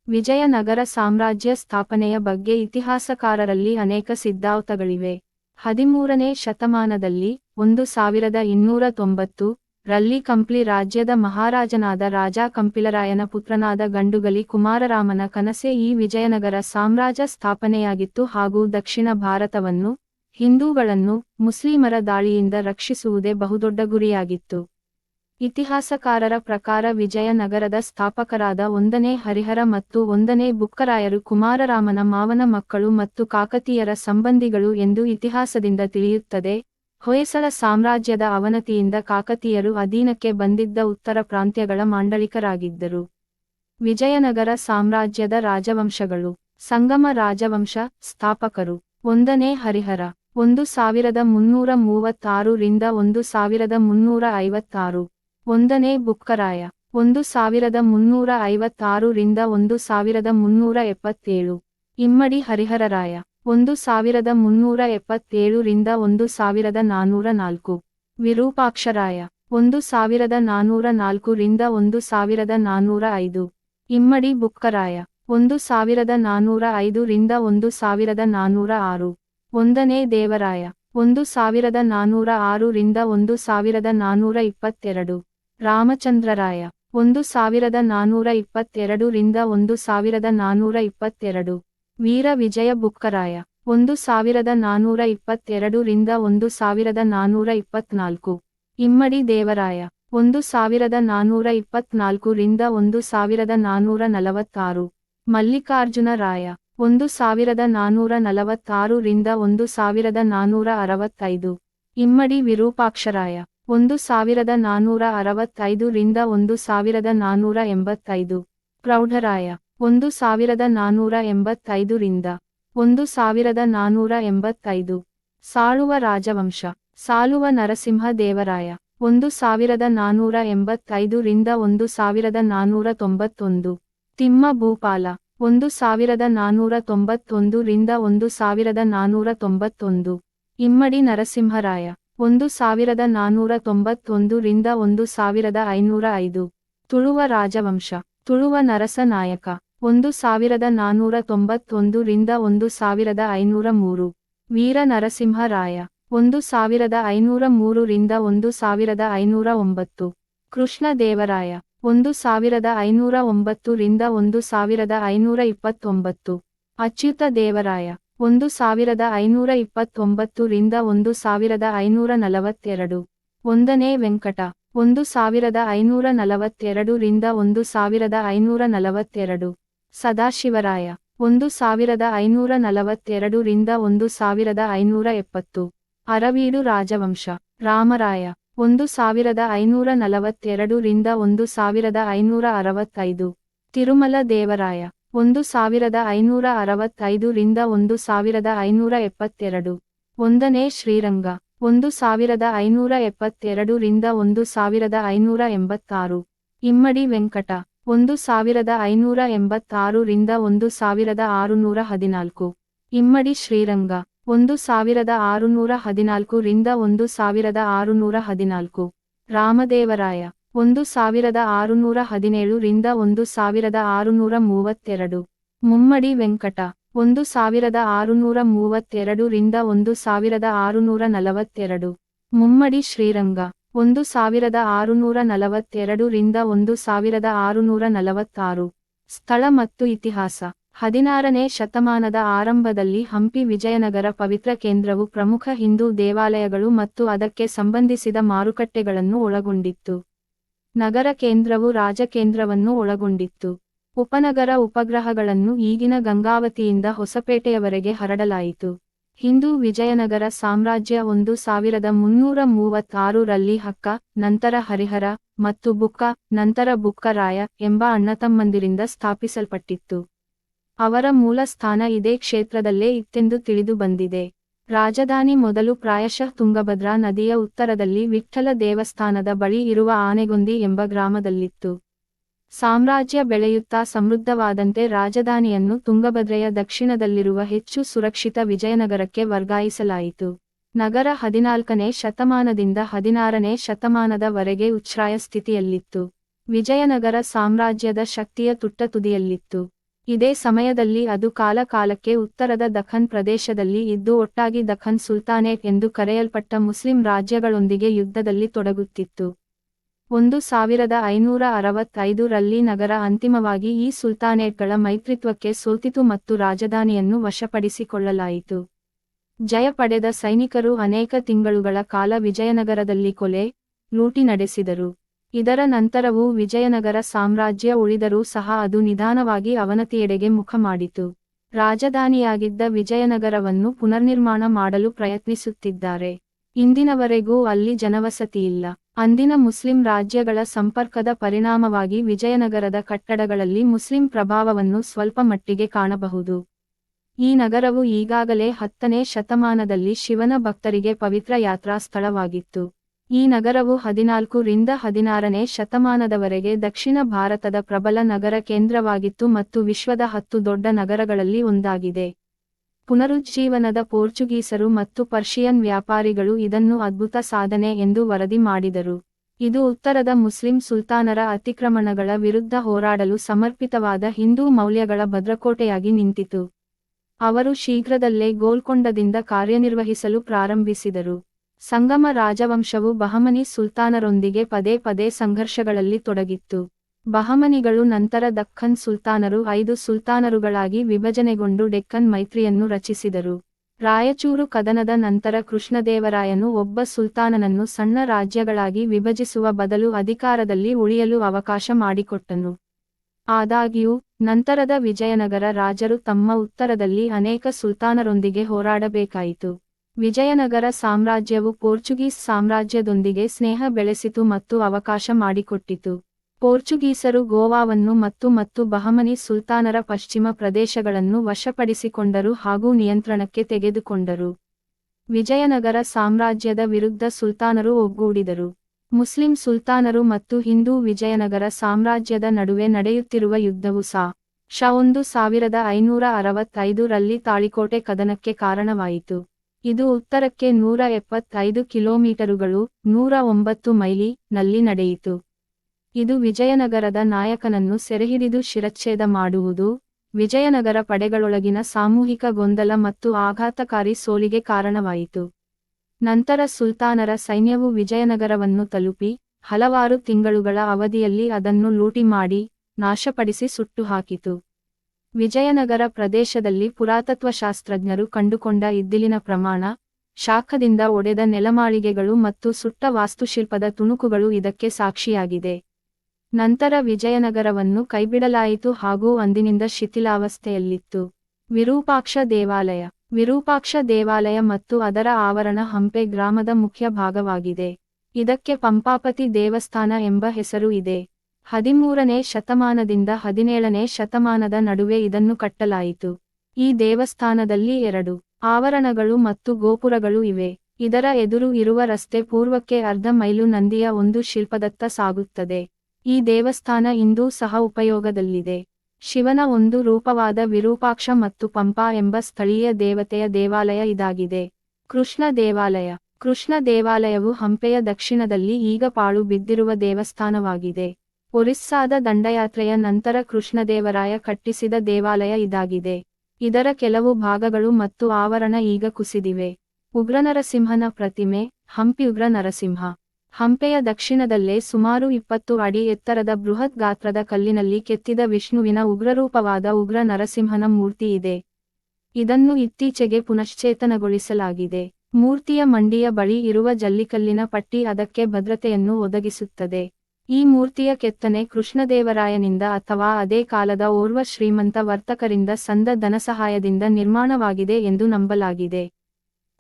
Speaker 1: ವಿಜಯನಗರ ಸಾಮ್ರಾಜ್ಯ ಸ್ಥಾಪನೆಯ ಬಗ್ಗೆ ಇತಿಹಾಸಕಾರರಲ್ಲಿ ಅನೇಕ ಸಿದ್ಧಾಂತಗಳಿವೆ. ಹದಿಮೂರನೇ ಶತಮಾನದಲ್ಲಿ ಒಂದು ಸಾವಿರದ ಇನ್ನೂರ ತೊಂಬತ್ತು ರಲ್ಲಿ ಕಂಪ್ಲಿ ರಾಜ್ಯದ ಮಹಾರಾಜನಾದ ರಾಜಾ ಕಂಪಿಲರಾಯನ ಪುತ್ರನಾದ ಗಂಡುಗಲಿ ಕುಮಾರರಾಮನ ಕನಸೆ ಈ ವಿಜಯನಗರ ಸಾಮ್ರಾಜ್ಯ ಸ್ಥಾಪನೆಯಾಗಿತ್ತು ಹಾಗೂ ದಕ್ಷಿಣ ಭಾರತವನ್ನು, ಹಿಂದೂಗಳನ್ನು, ಮುಸ್ಲಿಮರ ದಾಳಿಯಿಂದ ರಕ್ಷಿಸುವುದೇ ಬಹುದೊಡ್ಡ ಗುರಿಯಾಗಿತ್ತು. ಇತಿಹಾಸಕಾರರ ಪ್ರಕಾರ ವಿಜಯನಗರದ ಸ್ಥಾಪಕರಾದ ಒಂದನೇ ಹರಿಹರ ಮತ್ತು ಒಂದನೇ ಬುಕ್ಕರಾಯರು ಕುಮಾರರಾಮನ ಮಾವನ ಮಕ್ಕಳು ಮತ್ತು ಕಾಕತೀಯರ ಸಂಬಂಧಿಗಳು ಎಂದು ಇತಿಹಾಸದಿಂದ ತಿಳಿಯುತ್ತದೆ. ಹೊಯ್ಸಳ ಸಾಮ್ರಾಜ್ಯದ ಅವನತಿಯಿಂದ ಕಾಕತೀಯರು ಅಧೀನಕ್ಕೆ ಬಂದಿದ್ದ ಉತ್ತರ ಪ್ರಾಂತ್ಯಗಳ ಮಾಂಡಳಿಕರಾಗಿದ್ದರು ವಿಜಯನಗರ ಸಾಮ್ರಾಜ್ಯದ ರಾಜವಂಶಗಳು, ಸಂಗಮ ರಾಜವಂಶ ಸ್ಥಾಪಕರು, ಒಂದನೇ ಹರಿಹರ, ಒಂದು ಸಾವಿರದ ಮುನ್ನೂರ ಮೂವತ್ತಾರು ರಿಂದ ಒಂದು ಸಾವಿರದ ಮುನ್ನೂರ ಐವತ್ತಾರು, ಒಂದನೇ ಬುಕ್ಕರಾಯ, ಒಂದು ಸಾವಿರದ ಮುನ್ನೂರ ಐವತ್ತಾರು ರಿಂದ ಒಂದು ಸಾವಿರದ ಮುನ್ನೂರ ಎಪ್ಪತ್ತೇಳು, ಇಮ್ಮಡಿ ಹರಿಹರರಾಯ. ಒಂದು ಸಾವಿರದ ಮುನ್ನೂರ ಎಪ್ಪತ್ತೇಳು ರಿಂದ ಒಂದು ಸಾವಿರದ ನಾನೂರ ನಾಲ್ಕು ವಿರೂಪಾಕ್ಷರಾಯ ಒಂದು ಸಾವಿರದ ನಾನೂರ ನಾಲ್ಕು ರಿಂದ ಒಂದು ಸಾವಿರದ ನಾನೂರ ಐದು ಇಮ್ಮಡಿ ಬುಕ್ಕರಾಯ ಒಂದು ಸಾವಿರದ ನಾನೂರ ಐದು ರಿಂದ ಒಂದು ಸಾವಿರದ ನಾನೂರ ಆರು ಒಂದನೇ ದೇವರಾಯ ಒಂದು ಸಾವಿರದ ನಾನೂರ ಆರು ರಿಂದ ಒಂದು ಸಾವಿರದ ನಾನೂರ ಇಪ್ಪತ್ತೆರಡು ರಾಮಚಂದ್ರರಾಯ ಒಂದು ಸಾವಿರದ ನಾನೂರ ಇಪ್ಪತ್ತೆರಡು ರಿಂದ ಒಂದು ಸಾವಿರದ ನಾನೂರ ಇಪ್ಪತ್ತೆರಡು ವೀರ ವಿಜಯ ಬುಕ್ಕರಾಯ, ಒಂದು ಸಾವಿರದ ನಾನೂರ ಇಪ್ಪತ್ತೆರಡು ರಿಂದ ಒಂದು ಸಾವಿರದ ನಾನೂರ ಇಪ್ಪತ್ನಾಲ್ಕು. ಇಮ್ಮಡಿ ದೇವರಾಯ, ಒಂದು ಸಾವಿರದ ನಾನೂರ ಇಪ್ಪತ್ನಾಲ್ಕು ರಿಂದ ಒಂದು ಸಾವಿರದ ನಾನೂರ ನಲವತ್ತಾರು. ಮಲ್ಲಿಕಾರ್ಜುನ ರಾಯ, ಒಂದು ಸಾವಿರದ ನಾನೂರ ನಲವತ್ತಾರು ರಿಂದ ಒಂದು ಸಾವಿರದ ನಾನೂರ ಅರವತ್ತೈದು. ಇಮ್ಮಡಿ ವಿರೂಪಾಕ್ಷರಾಯ, ಒಂದು ಸಾವಿರದ ನಾನೂರ ಅರವತ್ತೈದು ರಿಂದ ಒಂದು ಸಾವಿರದ ನಾನೂರ ಎಂಬತ್ತೈದು. ಪ್ರೌಢರಾಯ ಒಂದು ಸಾವಿರದ ನಾನೂರ ಎಂಬತ್ತೈದು ರಿಂದ ಒಂದು ಸಾವಿರದ ನಾನೂರ ಎಂಬತ್ತೈದು, ಸಾಳುವ ರಾಜವಂಶ ಸಾಲುವ ನರಸಿಂಹ ದೇವರಾಯ ಒಂದು ಸಾವಿರದ ನಾನೂರ ಎಂಬತ್ತೈದು ರಿಂದ ಒಂದು ಸಾವಿರದ ನಾನೂರ ತೊಂಬತ್ತೊಂದು, ತಿಮ್ಮ ಭೂಪಾಲ, ಒಂದು ಸಾವಿರದ ನಾನೂರ ತೊಂಬತ್ತೊಂದು ರಿಂದ ಒಂದು ಸಾವಿರದ ನಾನೂರ ತೊಂಬತ್ತೊಂದು, ಇಮ್ಮಡಿ ನರಸಿಂಹರಾಯ, ಒಂದು ಸಾವಿರದ ನಾನೂರ ತೊಂಬತ್ತೊಂದು ರಿಂದ ಒಂದು ಸಾವಿರದ ಐನೂರ ಐದು, ತುಳುವ ರಾಜವಂಶ, ತುಳುವ ನರಸ ನಾಯಕ ಒಂದು ಸಾವಿರದ ನಾನೂರ ತೊಂಬತ್ತೊಂದು ರಿಂದ ಒಂದು ಸಾವಿರದ ಐನೂರ ಮೂರು ವೀರ ನರಸಿಂಹರಾಯ ಒಂದು ಸಾವಿರದ ಐನೂರ ಮೂರು ರಿಂದ ಒಂದು ಸಾವಿರದ ಐನೂರ ಒಂಬತ್ತು ಕೃಷ್ಣ ದೇವರಾಯ ಒಂದು ಸಾವಿರದ ಐನೂರ ಒಂಬತ್ತು ರಿಂದ ಒಂದು ಸಾವಿರದ ಐನೂರ ಇಪ್ಪತ್ತೊಂಬತ್ತು ಅಚ್ಯುತ ದೇವರಾಯ ಒಂದು ಸಾವಿರದ ಐನೂರ ಇಪ್ಪತ್ತೊಂಬತ್ತು ರಿಂದ ಒಂದು ಸಾವಿರದ ಐನೂರ ನಲವತ್ತೆರಡು ಒಂದನೇ ವೆಂಕಟ ಒಂದು ಸಾವಿರದ ಐನೂರ ನಲವತ್ತೆರಡು ರಿಂದ ಒಂದು ಸಾವಿರದ ಐನೂರ ನಲವತ್ತೆರಡು ಸದಾಶಿವರಾಯ, ಒಂದು ಸಾವಿರದ ಐನೂರ ನಲವತ್ತೆರಡು ರಿಂದ ಒಂದು ಸಾವಿರದ ಐನೂರ ಎಪ್ಪತ್ತು. ಅರವೀಡು ರಾಜವಂಶ, ರಾಮರಾಯ, ಒಂದು ಸಾವಿರದ ಐನೂರ ನಲವತ್ತೆರಡು ರಿಂದ ಒಂದು ಸಾವಿರದ ಐನೂರ ಅರವತ್ತೈದು. ತಿರುಮಲ ದೇವರಾಯ, ಒಂದು ಸಾವಿರದ ಐನೂರ ಅರವತ್ತೈದು ರಿಂದ ಒಂದು ಸಾವಿರದ ಐನೂರ ಎಪ್ಪತ್ತೆರಡು. ಒಂದನೇ ಶ್ರೀರಂಗ, ಒಂದು ಸಾವಿರದ ಐನೂರ ಎಪ್ಪತ್ತೆರಡು ರಿಂದ ಒಂದು ಸಾವಿರದ ಐನೂರ ಎಂಬತ್ತಾರು. ಇಮ್ಮಡಿ ವೆಂಕಟ ಒಂದು ಸಾವಿರದ ಐನೂರ ಎಂಬತ್ತಾರು ರಿಂದ ಒಂದು ಸಾವಿರದ ಆರುನೂರ ಹದಿನಾಲ್ಕು. ಇಮ್ಮಡಿ ಶ್ರೀರಂಗ, ಒಂದು ಸಾವಿರದ ಆರುನೂರ ಹದಿನಾಲ್ಕು ರಿಂದ ಒಂದು ಸಾವಿರದ ಆರುನೂರ ಹದಿನಾಲ್ಕು. ರಾಮದೇವರಾಯ, ಒಂದು ಸಾವಿರದ ಆರುನೂರ ಹದಿನೇಳು ರಿಂದ ಒಂದು ಸಾವಿರದ ಆರುನೂರ ಮೂವತ್ತೆರಡು. ಮುಮ್ಮಡಿ ವೆಂಕಟ, ಒಂದು ಸಾವಿರದ ಆರುನೂರ ಮೂವತ್ತೆರಡು ರಿಂದ ಒಂದು ಸಾವಿರದ ಆರುನೂರ ನಲವತ್ತೆರಡು. ಮುಮ್ಮಡಿ ಶ್ರೀರಂಗ ಒಂದು ಸಾವಿರದ ಆರುನೂರ ನಲವತ್ತೆರಡು ರಿಂದ ಒಂದು ಸಾವಿರದ ಆರುನೂರ ನಲವತ್ತಾರು. ಸ್ಥಳ ಮತ್ತು ಇತಿಹಾಸ. ಹದಿನಾರನೇ ಶತಮಾನದ ಆರಂಭದಲ್ಲಿ ಹಂಪಿ ವಿಜಯನಗರ ಪವಿತ್ರ ಕೇಂದ್ರವು ಪ್ರಮುಖ ಹಿಂದೂ ದೇವಾಲಯಗಳು ಮತ್ತು ಅದಕ್ಕೆ ಸಂಬಂಧಿಸಿದ ಮಾರುಕಟ್ಟೆಗಳನ್ನು ಒಳಗೊಂಡಿತ್ತು. ನಗರ ಕೇಂದ್ರವು ರಾಜಕೇಂದ್ರವನ್ನು ಒಳಗೊಂಡಿತ್ತು. ಉಪನಗರ ಉಪಗ್ರಹಗಳನ್ನು ಈಗಿನ ಗಂಗಾವತಿಯಿಂದ ಹೊಸಪೇಟೆಯವರೆಗೆ ಹರಡಲಾಯಿತು. ಹಿಂದೂ ವಿಜಯನಗರ ಸಾಮ್ರಾಜ್ಯ ಒಂದು ಸಾವಿರದ ಮುನ್ನೂರ ಮೂವತ್ತಾರು ರಲ್ಲಿ ಹಕ್ಕ, ನಂತರ ಹರಿಹರ ಮತ್ತು ಬುಕ್ಕ, ನಂತರ ಬುಕ್ಕರಾಯ ಎಂಬ ಅಣ್ಣತಮ್ಮಂದಿರಿಂದ ಸ್ಥಾಪಿಸಲ್ಪಟ್ಟಿತ್ತು. ಅವರ ಮೂಲ ಸ್ಥಾನ ಇದೇ ಕ್ಷೇತ್ರದಲ್ಲೇ ಇತ್ತೆಂದು ತಿಳಿದು ಬಂದಿದೆ. ರಾಜಧಾನಿ ಮೊದಲು ಪ್ರಾಯಶಃ ತುಂಗಭದ್ರಾ ನದಿಯ ಉತ್ತರದಲ್ಲಿ ವಿಠ್ಠಲ ದೇವಸ್ಥಾನದ ಬಳಿ ಇರುವ ಆನೆಗೊಂದಿ ಎಂಬ ಗ್ರಾಮದಲ್ಲಿತ್ತು. ಸಾಮ್ರಾಜ್ಯ ಬೆಳೆಯುತ್ತಾ ಸಮೃದ್ಧವಾದಂತೆ ರಾಜಧಾನಿಯನ್ನು ತುಂಗಭದ್ರೆಯ ದಕ್ಷಿಣದಲ್ಲಿರುವ ಹೆಚ್ಚು ಸುರಕ್ಷಿತ ವಿಜಯನಗರಕ್ಕೆ ವರ್ಗಾಯಿಸಲಾಯಿತು. ನಗರ ಹದಿನಾಲ್ಕನೇ ಶತಮಾನದಿಂದ ಹದಿನಾರನೇ ಶತಮಾನದವರೆಗೆ ಉಚ್ಛ್ರಾಯ ಸ್ಥಿತಿಯಲ್ಲಿತ್ತು. ವಿಜಯನಗರ ಸಾಮ್ರಾಜ್ಯದ ಶಕ್ತಿಯ ತುಟ್ಟತುದಿಯಲ್ಲಿತ್ತು. ಇದೇ ಸಮಯದಲ್ಲಿ ಅದು ಕಾಲಕಾಲಕ್ಕೆ ಉತ್ತರದ ದಖನ್ ಪ್ರದೇಶದಲ್ಲಿ ಇದ್ದು ಒಟ್ಟಾಗಿ ದಖನ್ ಸುಲ್ತಾನೇಟ್ ಎಂದು ಕರೆಯಲ್ಪಟ್ಟ ಮುಸ್ಲಿಂ ರಾಜ್ಯಗಳೊಂದಿಗೆ ಯುದ್ಧದಲ್ಲಿ ತೊಡಗುತ್ತಿತ್ತು. ಒಂದು ಸಾವಿರದ ಐನೂರ ಅರವತ್ತೈದು ರಲ್ಲಿ ನಗರ ಅಂತಿಮವಾಗಿ ಈ ಸುಲ್ತಾನೇಟ್ಗಳ ಮೈತ್ರಿತ್ವಕ್ಕೆ ಸೋತಿತು ಮತ್ತು ರಾಜಧಾನಿಯನ್ನು ವಶಪಡಿಸಿಕೊಳ್ಳಲಾಯಿತು. ಜಯ ಪಡೆದ ಸೈನಿಕರು ಅನೇಕ ತಿಂಗಳುಗಳ ಕಾಲ ವಿಜಯನಗರದಲ್ಲಿ ಕೊಲೆ, ಲೂಟಿ ನಡೆಸಿದರು. ಇದರ ನಂತರವೂ ವಿಜಯನಗರ ಸಾಮ್ರಾಜ್ಯ ಉಳಿದರೂ ಸಹ ಅದು ನಿಧಾನವಾಗಿ ಅವನತಿಯೆಡೆಗೆ ಮುಖ ಮಾಡಿತು. ರಾಜಧಾನಿಯಾಗಿದ್ದ ವಿಜಯನಗರವನ್ನು ಪುನರ್ನಿರ್ಮಾಣ ಮಾಡಲು ಪ್ರಯತ್ನಿಸುತ್ತಿದ್ದಾರೆ. ಇಂದಿನವರೆಗೂ ಅಲ್ಲಿ ಜನವಸತಿಯಿಲ್ಲ ಅಂದಿನ ಮುಸ್ಲಿಂ ರಾಜ್ಯಗಳ ಸಂಪರ್ಕದ ಪರಿಣಾಮವಾಗಿ ವಿಜಯನಗರದ ಕಟ್ಟಡಗಳಲ್ಲಿ ಮುಸ್ಲಿಂ ಪ್ರಭಾವವನ್ನು ಸ್ವಲ್ಪ ಮಟ್ಟಿಗೆ ಕಾಣಬಹುದು. ಈ ನಗರವು ಈಗಾಗಲೇ ಹತ್ತನೇ ಶತಮಾನದಲ್ಲಿ ಶಿವನ ಭಕ್ತರಿಗೆ ಪವಿತ್ರ ಯಾತ್ರಾ ಸ್ಥಳವಾಗಿತ್ತು. ಈ ನಗರವು ಹದಿನಾಲ್ಕು ರಿಂದ ಹದಿನಾರನೇ ಶತಮಾನದವರೆಗೆ ದಕ್ಷಿಣ ಭಾರತದ ಪ್ರಬಲ ನಗರ ಕೇಂದ್ರವಾಗಿತ್ತು ಮತ್ತು ವಿಶ್ವದ ಹತ್ತು ದೊಡ್ಡ ನಗರಗಳಲ್ಲಿ ಒಂದಾಗಿದೆ. ಪುನರುಜ್ಜೀವನದ ಪೋರ್ಚುಗೀಸರು ಮತ್ತು ಪರ್ಷಿಯನ್ ವ್ಯಾಪಾರಿಗಳು ಇದನ್ನು ಅದ್ಭುತ ಸಾಧನೆ ಎಂದು ವರದಿ ಮಾಡಿದರು. ಇದು ಉತ್ತರದ ಮುಸ್ಲಿಂ ಸುಲ್ತಾನರ ಅತಿಕ್ರಮಣಗಳ ವಿರುದ್ಧ ಹೋರಾಡಲು ಸಮರ್ಪಿತವಾದ ಹಿಂದೂ ಮೌಲ್ಯಗಳ ಭದ್ರಕೋಟೆಯಾಗಿ ನಿಂತಿತು. ಅವರು ಶೀಘ್ರದಲ್ಲೇ ಗೋಲ್ಕೊಂಡದಿಂದ ಕಾರ್ಯನಿರ್ವಹಿಸಲು ಪ್ರಾರಂಭಿಸಿದರು. ಸಂಗಮ ರಾಜವಂಶವು ಬಹಮನಿ ಸುಲ್ತಾನರೊಂದಿಗೆ ಪದೇ ಪದೇ ಸಂಘರ್ಷಗಳಲ್ಲಿ ತೊಡಗಿತ್ತು. ಬಹಮನಿಗಳು ನಂತರ ದಖ್ಖನ್ ಸುಲ್ತಾನರು ಐದು ಸುಲ್ತಾನರುಗಳಾಗಿ ವಿಭಜನೆಗೊಂಡು ಡೆಕ್ಕನ್ ಮೈತ್ರಿಯನ್ನು ರಚಿಸಿದರು. ರಾಯಚೂರು ಕದನದ ನಂತರ ಕೃಷ್ಣದೇವರಾಯನು ಒಬ್ಬ ಸುಲ್ತಾನನನ್ನು ಸಣ್ಣ ರಾಜ್ಯಗಳಾಗಿ ವಿಭಜಿಸುವ ಬದಲು ಅಧಿಕಾರದಲ್ಲಿ ಉಳಿಯಲು ಅವಕಾಶ ಮಾಡಿಕೊಟ್ಟನು. ಆದಾಗ್ಯೂ, ನಂತರದ ವಿಜಯನಗರ ರಾಜರು ತಮ್ಮ ಉತ್ತರದಲ್ಲಿ ಅನೇಕ ಸುಲ್ತಾನರೊಂದಿಗೆ ಹೋರಾಡಬೇಕಾಯಿತು. ವಿಜಯನಗರ ಸಾಮ್ರಾಜ್ಯವು ಪೋರ್ಚುಗೀಸ್ ಸಾಮ್ರಾಜ್ಯದೊಂದಿಗೆ ಸ್ನೇಹ ಬೆಳೆಸಿತು ಮತ್ತು ಅವಕಾಶ ಮಾಡಿಕೊಟ್ಟಿತು. ಪೋರ್ಚುಗೀಸರು ಗೋವಾವನ್ನು ಮತ್ತು ಮತ್ತು ಬಹಮನಿ ಸುಲ್ತಾನರ ಪಶ್ಚಿಮ ಪ್ರದೇಶಗಳನ್ನು ವಶಪಡಿಸಿಕೊಂಡರು ಹಾಗೂ ನಿಯಂತ್ರಣಕ್ಕೆ ತೆಗೆದುಕೊಂಡರು. ವಿಜಯನಗರ ಸಾಮ್ರಾಜ್ಯದ ವಿರುದ್ಧ ಸುಲ್ತಾನರು ಒಗ್ಗೂಡಿದರು. ಮುಸ್ಲಿಂ ಸುಲ್ತಾನರು ಮತ್ತು ಹಿಂದೂ ವಿಜಯನಗರ ಸಾಮ್ರಾಜ್ಯದ ನಡುವೆ ನಡೆಯುತ್ತಿರುವ ಯುದ್ಧವು ಸಾ. ಶ ಒಂದು ಸಾವಿರದ ಐನೂರ ಅರವತ್ತೈದು ರಲ್ಲಿ ತಾಳಿಕೋಟೆ ಕದನಕ್ಕೆ ಕಾರಣವಾಯಿತು. ಇದು ಉತ್ತರಕ್ಕೆ ನೂರ ಎಪ್ಪತ್ತೈದು ಕಿಲೋಮೀಟರುಗಳು ನೂರ ಒಂಬತ್ತು ಮೈಲಿ ನಲ್ಲಿ ನಡೆಯಿತು. ಇದು ವಿಜಯನಗರದ ನಾಯಕನನ್ನು ಸೆರೆಹಿಡಿದು ಶಿರಚ್ಛೇದ ಮಾಡುವುದು, ವಿಜಯನಗರ ಪಡೆಗಳೊಳಗಿನ ಸಾಮೂಹಿಕ ಗೊಂದಲ ಮತ್ತು ಆಘಾತಕಾರಿ ಸೋಲಿಗೆ ಕಾರಣವಾಯಿತು. ನಂತರ ಸುಲ್ತಾನರ ಸೈನ್ಯವು ವಿಜಯನಗರವನ್ನು ತಲುಪಿ, ಹಲವಾರು ತಿಂಗಳುಗಳ ಅವಧಿಯಲ್ಲಿ ಅದನ್ನು ಲೂಟಿ ಮಾಡಿ, ನಾಶಪಡಿಸಿ ಸುಟ್ಟು ಹಾಕಿತು ವಿಜಯನಗರ ಪ್ರದೇಶದಲ್ಲಿ ಪುರಾತತ್ವಶಾಸ್ತ್ರಜ್ಞರು ಕಂಡುಕೊಂಡ ಇದ್ದಿಲಿನ ಪ್ರಮಾಣ, ಶಾಖದಿಂದ ಒಡೆದ ನೆಲಮಾಳಿಗೆಗಳು ಮತ್ತು ಸುಟ್ಟ ವಾಸ್ತುಶಿಲ್ಪದ ತುಣುಕುಗಳು ಇದಕ್ಕೆ ಸಾಕ್ಷಿಯಾಗಿದೆ. ನಂತರ ವಿಜಯನಗರವನ್ನು ಕೈಬಿಡಲಾಯಿತು ಹಾಗೂ ಅಂದಿನಿಂದ ಶಿಥಿಲಾವಸ್ಥೆಯಲ್ಲಿತ್ತು. ವಿರೂಪಾಕ್ಷ ದೇವಾಲಯ. ವಿರೂಪಾಕ್ಷ ದೇವಾಲಯ ಮತ್ತು ಅದರ ಆವರಣ ಹಂಪೆ ಗ್ರಾಮದ ಮುಖ್ಯ ಭಾಗವಾಗಿದೆ. ಇದಕ್ಕೆ ಪಂಪಾಪತಿ ದೇವಸ್ಥಾನ ಎಂಬ ಹೆಸರು ಇದೆ. ಹದಿಮೂರನೇ ಶತಮಾನದಿಂದ ಹದಿನೇಳನೇ ಶತಮಾನದ ನಡುವೆ ಇದನ್ನು ಕಟ್ಟಲಾಯಿತು. ಈ ದೇವಸ್ಥಾನದಲ್ಲಿ ಎರಡು ಆವರಣಗಳು ಮತ್ತು ಗೋಪುರಗಳು ಇವೆ. ಇದರ ಎದುರು ಇರುವ ರಸ್ತೆ ಪೂರ್ವಕ್ಕೆ ಅರ್ಧ ಮೈಲು ನಂದಿಯ ಒಂದು ಶಿಲ್ಪದತ್ತ ಸಾಗುತ್ತದೆ. ಈ ದೇವಸ್ಥಾನ ಇಂದೂ ಸಹ ಉಪಯೋಗದಲ್ಲಿದೆ. ಶಿವನ ಒಂದು ರೂಪವಾದ ವಿರೂಪಾಕ್ಷ ಮತ್ತು ಪಂಪಾ ಎಂಬ ಸ್ಥಳೀಯ ದೇವತೆಯ ದೇವಾಲಯ ಇದಾಗಿದೆ. ಕೃಷ್ಣ ದೇವಾಲಯ. ಕೃಷ್ಣ ದೇವಾಲಯವು ಹಂಪೆಯ ದಕ್ಷಿಣದಲ್ಲಿ ಈಗ ಪಾಳು ಬಿದ್ದಿರುವ ದೇವಸ್ಥಾನವಾಗಿದೆ. ಒರಿಸ್ಸಾದ ದಂಡಯಾತ್ರೆಯ ನಂತರ ಕೃಷ್ಣದೇವರಾಯ ಕಟ್ಟಿಸಿದ ದೇವಾಲಯ ಇದಾಗಿದೆ. ಇದರ ಕೆಲವು ಭಾಗಗಳು ಮತ್ತು ಆವರಣ ಈಗ ಕುಸಿದಿವೆ. ಉಗ್ರನರಸಿಂಹನ ಪ್ರತಿಮೆ, ಹಂಪಿ ಉಗ್ರ ನರಸಿಂಹ. ಹಂಪೆಯ ದಕ್ಷಿಣದಲ್ಲೇ ಸುಮಾರು ಇಪ್ಪತ್ತು ಅಡಿ ಎತ್ತರದ ಬೃಹತ್ ಗಾತ್ರದ ಕಲ್ಲಿನಲ್ಲಿ ಕೆತ್ತಿದ ವಿಷ್ಣುವಿನ ಉಗ್ರರೂಪವಾದ ಉಗ್ರ ನರಸಿಂಹನ ಮೂರ್ತಿ ಇದೆ. ಇದನ್ನು ಇತ್ತೀಚೆಗೆ ಪುನಶ್ಚೇತನಗೊಳಿಸಲಾಗಿದೆ. ಮೂರ್ತಿಯ ಮಂಡಿಯ ಬಳಿ ಇರುವ ಜಲ್ಲಿಕಲ್ಲಿನ ಪಟ್ಟಿ ಅದಕ್ಕೆ ಭದ್ರತೆಯನ್ನು ಒದಗಿಸುತ್ತದೆ. ಈ ಮೂರ್ತಿಯ ಕೆತ್ತನೆ ಕೃಷ್ಣದೇವರಾಯನಿಂದ ಅಥವಾ ಅದೇ ಕಾಲದ ಓರ್ವ ಶ್ರೀಮಂತ ವರ್ತಕರಿಂದ ಸಂದ ಧನಸಹಾಯದಿಂದ ನಿರ್ಮಾಣವಾಗಿದೆ ಎಂದು ನಂಬಲಾಗಿದೆ.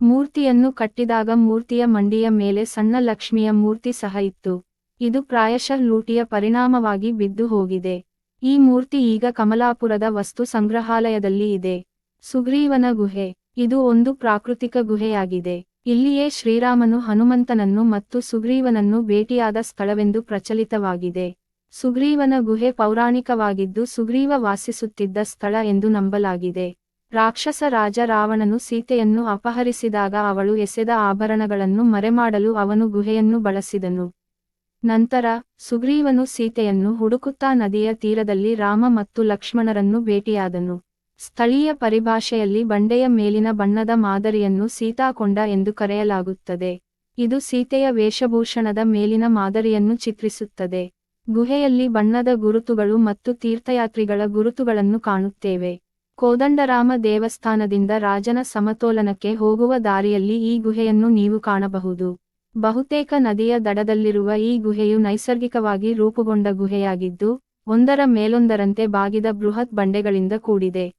Speaker 1: ಮೂರ್ತಿಯನ್ನು ಕಟ್ಟಿದಾಗ ಮೂರ್ತಿಯ ಮಂಡಿಯ ಮೇಲೆ ಸಣ್ಣ ಲಕ್ಷ್ಮಿಯ ಮೂರ್ತಿ ಸಹ ಇತ್ತು. ಇದು ಪ್ರಾಯಶಃ ಲೂಟಿಯ ಪರಿಣಾಮವಾಗಿ ಬಿದ್ದು ಹೋಗಿದೆ. ಈ ಮೂರ್ತಿ ಈಗ ಕಮಲಾಪುರದ ವಸ್ತು ಸಂಗ್ರಹಾಲಯದಲ್ಲಿ ಇದೆ. ಸುಗ್ರೀವನ ಗುಹೆ. ಇದು ಒಂದು ಪ್ರಾಕೃತಿಕ ಗುಹೆಯಾಗಿದೆ. ಇಲ್ಲಿಯೇ ಶ್ರೀರಾಮನು ಹನುಮಂತನನ್ನು ಮತ್ತು ಸುಗ್ರೀವನನ್ನು ಭೇಟಿಯಾದ ಸ್ಥಳವೆಂದು ಪ್ರಚಲಿತವಾಗಿದೆ. ಸುಗ್ರೀವನ ಗುಹೆ ಪೌರಾಣಿಕವಾಗಿದ್ದು ಸುಗ್ರೀವ ವಾಸಿಸುತ್ತಿದ್ದ ಸ್ಥಳ ಎಂದು ನಂಬಲಾಗಿದೆ. ರಾಕ್ಷಸ ರಾಜ ರಾವಣನು ಸೀತೆಯನ್ನು ಅಪಹರಿಸಿದಾಗ ಅವಳು ಎಸೆದ ಆಭರಣಗಳನ್ನು ಮರೆಮಾಡಲು ಅವನು ಗುಹೆಯನ್ನು ಬಳಸಿದನು. ನಂತರ ಸುಗ್ರೀವನು ಸೀತೆಯನ್ನು ಹುಡುಕುತ್ತಾ ನದಿಯ ತೀರದಲ್ಲಿ ರಾಮ ಮತ್ತು ಲಕ್ಷ್ಮಣರನ್ನು ಭೇಟಿಯಾದನು. ಸ್ಥಳೀಯ ಪರಿಭಾಷೆಯಲ್ಲಿ ಬಂಡೆಯ ಮೇಲಿನ ಬಣ್ಣದ ಮಾದರಿಯನ್ನು ಸೀತಾಕೊಂಡ ಎಂದು ಕರೆಯಲಾಗುತ್ತದೆ. ಇದು ಸೀತೆಯ ವೇಷಭೂಷಣದ ಮೇಲಿನ ಮಾದರಿಯನ್ನು ಚಿತ್ರಿಸುತ್ತದೆ. ಗುಹೆಯಲ್ಲಿ ಬಣ್ಣದ ಗುರುತುಗಳು ಮತ್ತು ತೀರ್ಥಯಾತ್ರಿಗಳ ಗುರುತುಗಳನ್ನು ಕಾಣುತ್ತೇವೆ. ಕೋದಂಡರಾಮ ದೇವಸ್ಥಾನದಿಂದ ರಾಜನ ಸಮತೋಲನಕ್ಕೆ ಹೋಗುವ ದಾರಿಯಲ್ಲಿ ಈ ಗುಹೆಯನ್ನು ನೀವು ಕಾಣಬಹುದು. ಬಹುತೇಕ ನದಿಯ ದಡದಲ್ಲಿರುವ ಈ ಗುಹೆಯು ನೈಸರ್ಗಿಕವಾಗಿ ರೂಪುಗೊಂಡ ಗುಹೆಯಾಗಿದ್ದು, ಒಂದರ ಮೇಲೊಂದರಂತೆ ಬಾಗಿದ ಬೃಹತ್ ಬಂಡೆಗಳಿಂದ ಕೂಡಿದೆ.